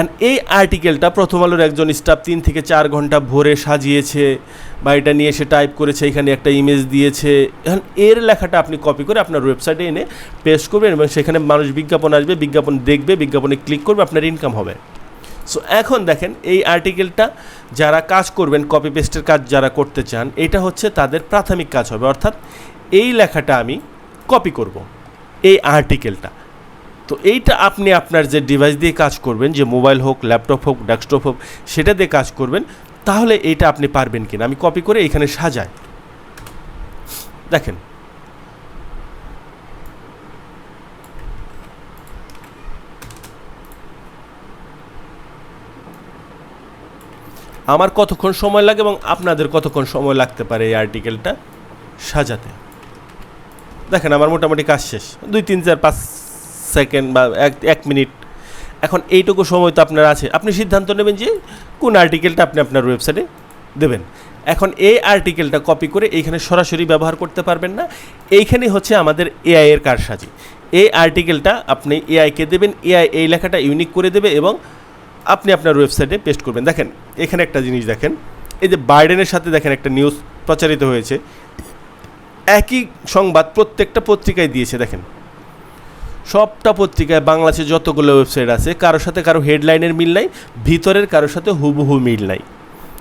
And এই আর্টিকেলটা প্রথম আলোর একজন স্টাফ তিন থেকে চার ঘণ্টা ভোরে সাজিয়েছে, বা এটা নিয়ে এসে টাইপ করেছে, এখানে একটা ইমেজ দিয়েছে। এখন এর লেখাটা আপনি কপি করে আপনার ওয়েবসাইটে এনে পেস্ট করবেন এবং সেখানে মানুষ বিজ্ঞাপন আসবে, বিজ্ঞাপন দেখবে, বিজ্ঞাপনে ক্লিক করবে, আপনার ইনকাম হবে। সো এখন দেখেন, এই আর্টিকেলটা যারা কাজ করবেন কপি পেস্টের কাজ যারা করতে চান, এটা হচ্ছে তাদের প্রাথমিক কাজ হবে। অর্থাৎ এই লেখাটা আমি কপি করব, এই আর্টিকেলটা তো এইটা আপনি আপনার যে ডিভাইস দিয়ে কাজ করবেন, যে মোবাইল হোক ল্যাপটপ হোক ডেস্কটপ হোক, সেটা দিয়ে কাজ করবেন, তাহলে এইটা আপনি পারবেন কিনা? আমি কপি করে এখানে সাজাই। দেখেন। আমার কতক্ষণ সময় লাগে এবং আপনাদের কতক্ষণ সময় লাগতে পারে এই আর্টিকেলটা সাজাতে। দেখেন, আমার মোটামুটি কাজ শেষ। দুই, তিন, চার, পাঁচ সেকেন্ড বা এক এক মিনিট। এখন এইটুকু সময় তো আপনার আছে। আপনি সিদ্ধান্ত নেবেন যে কোন আর্টিকেলটা আপনি আপনার ওয়েবসাইটে দেবেন। এখন এই আর্টিকেলটা কপি করে এইখানে সরাসরি ব্যবহার করতে পারবেন না। এইখানে হচ্ছে আমাদের এআই এর কারসাজি। এই আর্টিকেলটা আপনি এআইকে দেবেন। এআই এই লেখাটা ইউনিক করে দেবে এবং আপনি আপনার ওয়েবসাইটে পেস্ট করবেন। দেখেন, এখানে একটা জিনিস দেখেন। এই যে বাইডেনের সাথে দেখেন একটা নিউজ প্রচারিত হয়েছে। একই সংবাদ প্রত্যেকটা পত্রিকায় দিয়েছে। দেখেন সবটা পত্রিকায় বাংলাদেশে যতগুলো ওয়েবসাইট আছে, কারোর সাথে কারও হেডলাইনের মিল নাই, ভিতরের কারোর সাথে হুবহু মিল নাই।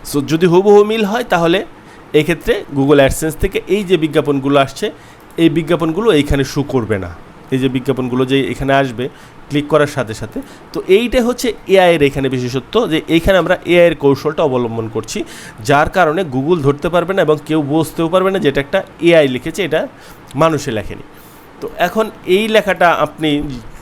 সো যদি হুবহু মিল হয়, তাহলে এক্ষেত্রে গুগল অ্যাডসেন্স থেকে এই যে বিজ্ঞাপনগুলো আসছে, এই বিজ্ঞাপনগুলো এইখানে শু করবে না। এই যে বিজ্ঞাপনগুলো যে এখানে আসবে ক্লিক করার সাথে সাথে। তো এইটা হচ্ছে এআইয়ের এখানে বিশেষত্ব, যে এইখানে আমরা এআইয়ের কৌশলটা অবলম্বন করছি, যার কারণে গুগল ধরতে পারবে না এবং কেউ বুঝতেও পারবে না যেটা একটা এআই লিখেছে, এটা মানুষে লেখেনি। তো এখন এই লেখাটা আপনি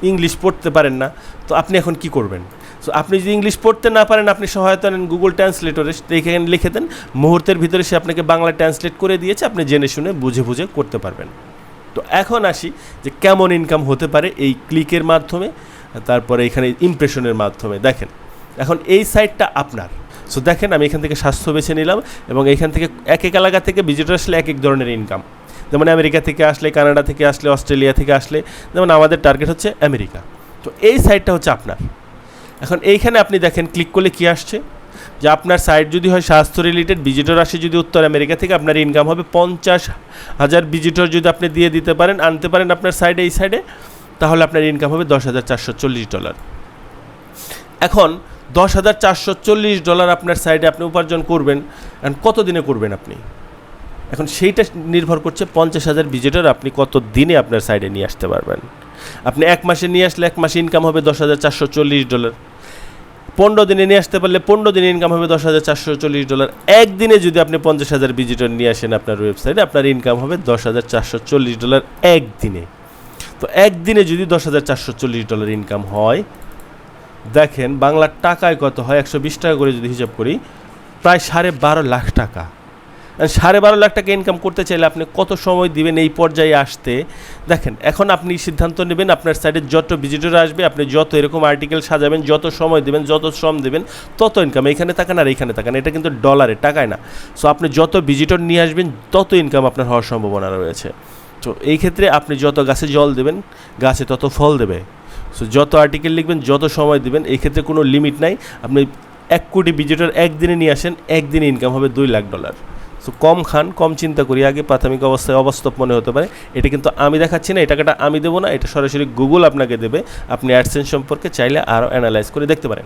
ইংলিশ পড়তে পারেন না, তো আপনি এখন কি করবেন? সো আপনি যদি ইংলিশ পড়তে না পারেন, আপনি সহায়তা নেন গুগল ট্রান্সলেটরে এখানে লিখে দেন, মুহূর্তের ভিতরে সে আপনাকে বাংলা ট্রান্সলেট করে দিয়েছে, আপনি জেনে শুনে, বুঝে বুঝে করতে পারবেন। তো এখন আসি যে কেমন ইনকাম হতে পারে এই ক্লিকের মাধ্যমে, তারপরে এখানে ইমপ্রেশনের মাধ্যমে। দেখেন, এখন এই সাইটটা আপনার। সো দেখেন আমি এখান থেকে স্বাস্থ্য বেছে নিলাম এবং এইখান থেকে এক এক এলাকা থেকে ভিজিটর আসলে এক এক ধরনের ইনকাম যেমন আমেরিকা থেকে আসলে, কানাডা থেকে আসলে, অস্ট্রেলিয়া থেকে আসলে, যেমন আমাদের টার্গেট হচ্ছে আমেরিকা। তো এই সাইটটা হচ্ছে আপনার। এখন এইখানে আপনি দেখেন ক্লিক করলে কি আসছে? যে আপনার সাইট যদি হয় স্বাস্থ্য রিলেটেড ভিজিটর আসে যদি উত্তর আমেরিকা থেকে, আপনার ইনকাম হবে পঞ্চাশ হাজার ভিজিটর যদি আপনি দিয়ে দিতে পারেন, আনতে পারেন আপনার সাইডে এই সাইডে তাহলে আপনার ইনকাম হবে দশ হাজার চারশো চল্লিশ ডলার এখন দশ হাজার চারশো চল্লিশ ডলার আপনার সাইডে আপনি উপার্জন করবেন অ্যান্ড কত দিনে করবেন আপনি? এখন সেইটা নির্ভর করছে পঞ্চাশ হাজার ভিজিটর আপনি কত দিনে আপনার সাইডে নিয়ে আসতে পারবেন। আপনি এক মাসে নিয়ে আসলে এক মাসে ইনকাম হবে দশ হাজার চারশো চল্লিশ ডলার পনেরো দিনে নিয়ে আসতে পারলে পনেরো দিনে ইনকাম হবে দশ হাজার চারশো চল্লিশ ডলার একদিনে যদি আপনি পঞ্চাশ হাজার ভিজিটর নিয়ে আসেন আপনার ওয়েবসাইটে আপনার ইনকাম হবে দশ হাজার চারশো চল্লিশ ডলার একদিনে। তো একদিনে যদি দশ হাজার চারশো চল্লিশ ডলার ইনকাম হয়, দেখেন বাংলার টাকায় কত হয়? একশো বিশ টাকা করে যদি হিসাব করি, প্রায় সাড়ে বারো লাখ টাকা। সাড়ে বারো লাখ টাকা ইনকাম করতে চাইলে আপনি কত সময় দিবেন এই পর্যায়ে আসতে? দেখেন, এখন আপনি সিদ্ধান্ত নেবেন আপনার সাইডে যত ভিজিটর আসবে, আপনি যত এরকম আর্টিকেল সাজাবেন, যত সময় দেবেন, যত শ্রম দেবেন, তত ইনকাম এখানে তাকান আর এখানে তাকান এটা কিন্তু ডলারে টাকায় না। সো আপনি যত ভিজিটর নিয়ে আসবেন, তত ইনকাম আপনার হওয়ার সম্ভাবনা রয়েছে। তো এই ক্ষেত্রে আপনি যত গাছে জল দেবেন, গাছে তত ফল দেবে। সো যত আর্টিকেল লিখবেন, যত সময় দেবেন, এই ক্ষেত্রে কোনো লিমিট নাই। আপনি এক কোটি ভিজিটর একদিনে নিয়ে আসেন, একদিনে ইনকাম হবে দুই লাখ ডলার সো কম খান, কম চিন্তা করি। আগে প্রাথমিক অবস্থায় অবাস্তব মনে হতে পারে। এটা কিন্তু আমি দেখাচ্ছি না, এই টাকাটা আমি দেবো না, এটা সরাসরি গুগল আপনাকে দেবে। আপনি অ্যাডসেন্স সম্পর্কে চাইলে আরও অ্যানালাইজ করে দেখতে পারেন।